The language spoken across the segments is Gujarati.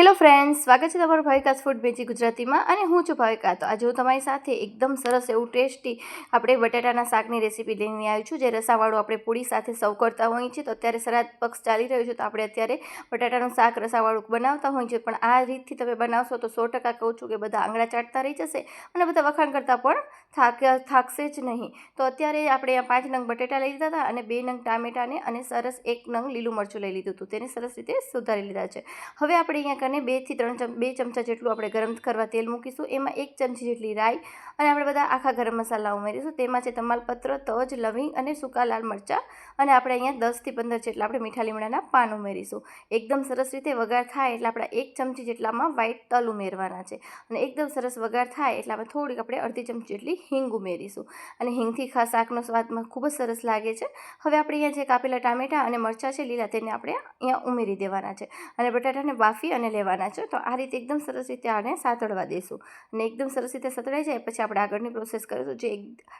હેલો ફ્રેન્ડ્સ સ્વાગત છે તમારું ભાવિકાસ ફૂડ બેજી ગુજરાતીમાં અને હું છું ભાવિકા તો આજે હું તમારી સાથે એકદમ સરસ એવું ટેસ્ટી આપણે બટાટાના શાકની રેસીપી લઈને આવી છું, જે રસાવાળું આપણે પૂરી સાથે સર્વ કરતા હોઈએ છીએ. તો અત્યારે સરાદ પક્ષ ચાલી રહ્યું છે, તો આપણે અત્યારે બટાટાનું શાક રસાવાળું બનાવતા હોઈએ છીએ. પણ આ રીતથી તમે બનાવશો તો સો ટકા કહું છું કે બધા આંગળા ચાટતા રહી જશે અને બધા વખાણ કરતાં પણ થાક, થાકશે જ નહીં. તો અત્યારે આપણે પાંચ નંગ બટેટા લઈ લીધા હતા અને બે નંગ ટામેટાને અને સરસ એક નંગ લીલું મરચું લઈ લીધું હતું. તેને સરસ રીતે સુધારી લીધા છે. હવે આપણે અહીંયા કને બેથી ત્રણ ચમ, બે ચમચા જેટલું આપણે ગરમ કરવા તેલ મૂકીશું. એમાં એક ચમચી જેટલી રાઈ અને આપણે બધા આખા ગરમ મસાલા ઉમેરીશું. તેમાં છે તમાલપત્ર, તજ, લવિંગ અને સૂકા લાલ મરચાં અને આપણે અહીંયા દસથી પંદર જેટલા આપણે મીઠા લીમડાના પાન ઉમેરીશું. એકદમ સરસ રીતે વઘાર થાય એટલે આપણે એક ચમચી જેટલામાં વ્હાઈટ તલ ઉમેરવાના છે. અને એકદમ સરસ વઘાર થાય એટલે આપણે થોડીક આપણે અડધી ચમચી જેટલી હિંગ ઉમેરીશું. અને હિંગથી ખાસ શાકનો સ્વાદમાં ખૂબ જ સરસ લાગે છે. હવે આપણે અહીંયા જે કાપેલા ટામેટાં અને મરચાં છે લીલા, તેને આપણે અહીંયા ઉમેરી દેવાના છે. અને બટાટાને બાફી અને લેવાના છે. તો આ રીતે એકદમ સરસ રીતે આને સાતળવા દઈશું અને એકદમ સરસ રીતે સતળાઈ જાય પછી આપણે આગળની પ્રોસેસ કરીશું. જે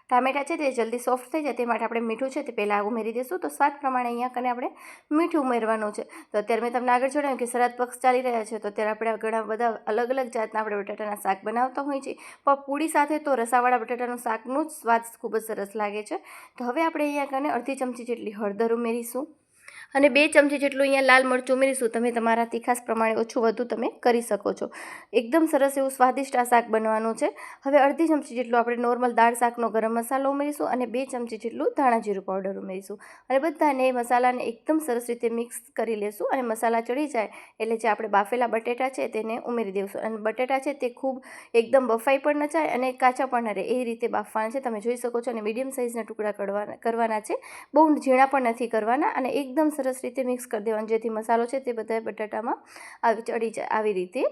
ટામેટાં છે તે જલ્દી સોફ્ટ થઈ જાય તે માટે આપણે મીઠું છે તે પહેલાં ઉમેરી દઈશું તો સ્વાદ પ્રમાણે અહીંયા કને આપણે મીઠું ઉમેરવાનું છે. તો અત્યારે મેં તમને આગળ જણાવ્યું કે સરહદ પક્ષ ચાલી રહ્યા છે. તો અત્યારે આપણે ઘણા બધા અલગ અલગ જાતના આપણે બટાટાના શાક બનાવતા હોઈએ છીએ. પણ પૂરી સાથે તો રસાવાળા બટાટાનું શાકનું જ સ્વાદ ખૂબ જ સરસ લાગે છે. તો હવે આપણે અહીંયા કને અડધી ચમચી જેટલી હળદર ઉમેરીશું. અને બે ચમચી જેટલું અહીંયા લાલ મરચું ઉમેરીશું. તમે તમારા તીખાસ પ્રમાણે ઓછું વધુ તમે કરી શકો છો. એકદમ સરસ એવું સ્વાદિષ્ટ આ શાક બનવાનું છે. હવે અડધી ચમચી જેટલું આપણે નોર્મલ દાળ શાકનો ગરમ મસાલો ઉમેરીશું અને બે ચમચી જેટલું ધાણા જીરું પાવડર ઉમેરીશું. અને બધાને એ મસાલાને એકદમ સરસ રીતે મિક્સ કરી લેશું અને મસાલા ચડી જાય એટલે જે આપણે બાફેલા બટેટા છે તેને ઉમેરી દઈશું અને બટેટા છે તે ખૂબ એકદમ બફાઈ પણ ન જાય અને કાચા પણ ન રહે. એ રીતે બાફવાના છે. તમે જોઈ શકો છો અને મીડિયમ સાઇઝના ટુકડા કરવાના છે. બહુ ઝીણા પણ નથી કરવાના અને એકદમ સરસ રીતે મિક્સ કરી દેવાનું. જેથી મસાલો છે તે બધા બટાટામાં આવી ચડી જાય આવી રીતે.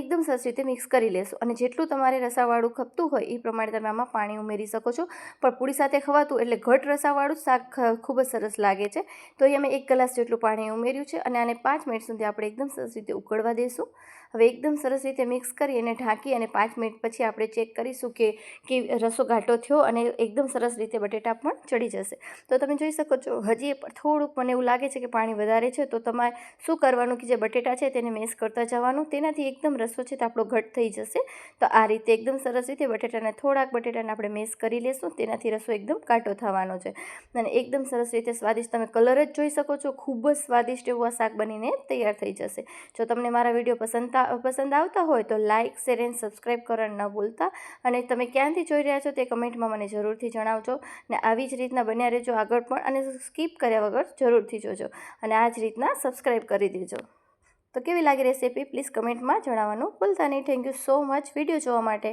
એકદમ સરસ રીતે મિક્સ કરી લેશું. અને જેટલું તમારે રસાવાળું ખપતું હોય એ પ્રમાણે તમે આમાં પાણી ઉમેરી શકો છો. પણ પૂરી સાથે ખવાતું એટલે ઘટ રસાવાળું શાક ખૂબ જ સરસ લાગે છે. તો અહીં અમે એક ગ્લાસ જેટલું પાણી ઉમેર્યું છે અને આને પાંચ મિનિટ સુધી આપણે એકદમ સરસ રીતે ઉકળવા દઈશું હવે એકદમ સરસ રીતે મિક્સ કરી અને ઢાંકી અને પાંચ મિનિટ પછી આપણે ચેક કરીશું કે કે રસો ઘાટો થયો અને એકદમ સરસ રીતે બટેટા પણ ચડી જશે. તો તમે જોઈ શકો છો, હજી થોડુંક મને એવું લાગે છે કે પાણી વધારે છે, તો તમારે શું કરવાનું કે જે બટેટા છે તેને મેશ કરતા જવાનું. તેનાથી એકદમ રસો છે તો આપણો ઘટ થઈ જશે. તો આ રીતે એકદમ સરસ રીતે બટેટાને થોડાક બટેટાને આપણે મેશ કરી લેશું. તેનાથી રસો એકદમ કાટો થવાનો છે. અને એકદમ સરસ રીતે સ્વાદિષ્ટ તમે કલર જ જોઈ શકો છો. ખૂબ જ સ્વાદિષ્ટ એવું આ શાક બનીને તૈયાર થઈ જશે. જો તમને મારા વીડિયો પસંદ પસંદ આવતા હોય તો લાઇક શેર એન્ડ સબસ્ક્રાઈબ કરવાનું ન ભૂલતા. અને તમે ક્યાંથી જોઈ રહ્યા છો તે કમેન્ટમાં મને જરૂરથી જણાવજો. ને આવી જ રીતના બન્યા રહેજો આગળ પણ અને સ્કીપ કર્યા વગર જરૂરથી જોજો અને આ જ રીતના સબસ્ક્રાઈબ કરી દેજો. તો કેવી લાગી રેસીપી પ્લીઝ કમેન્ટમાં જણાવવાનું ભૂલતા નહીં. Thank you so much video જોવા માટે.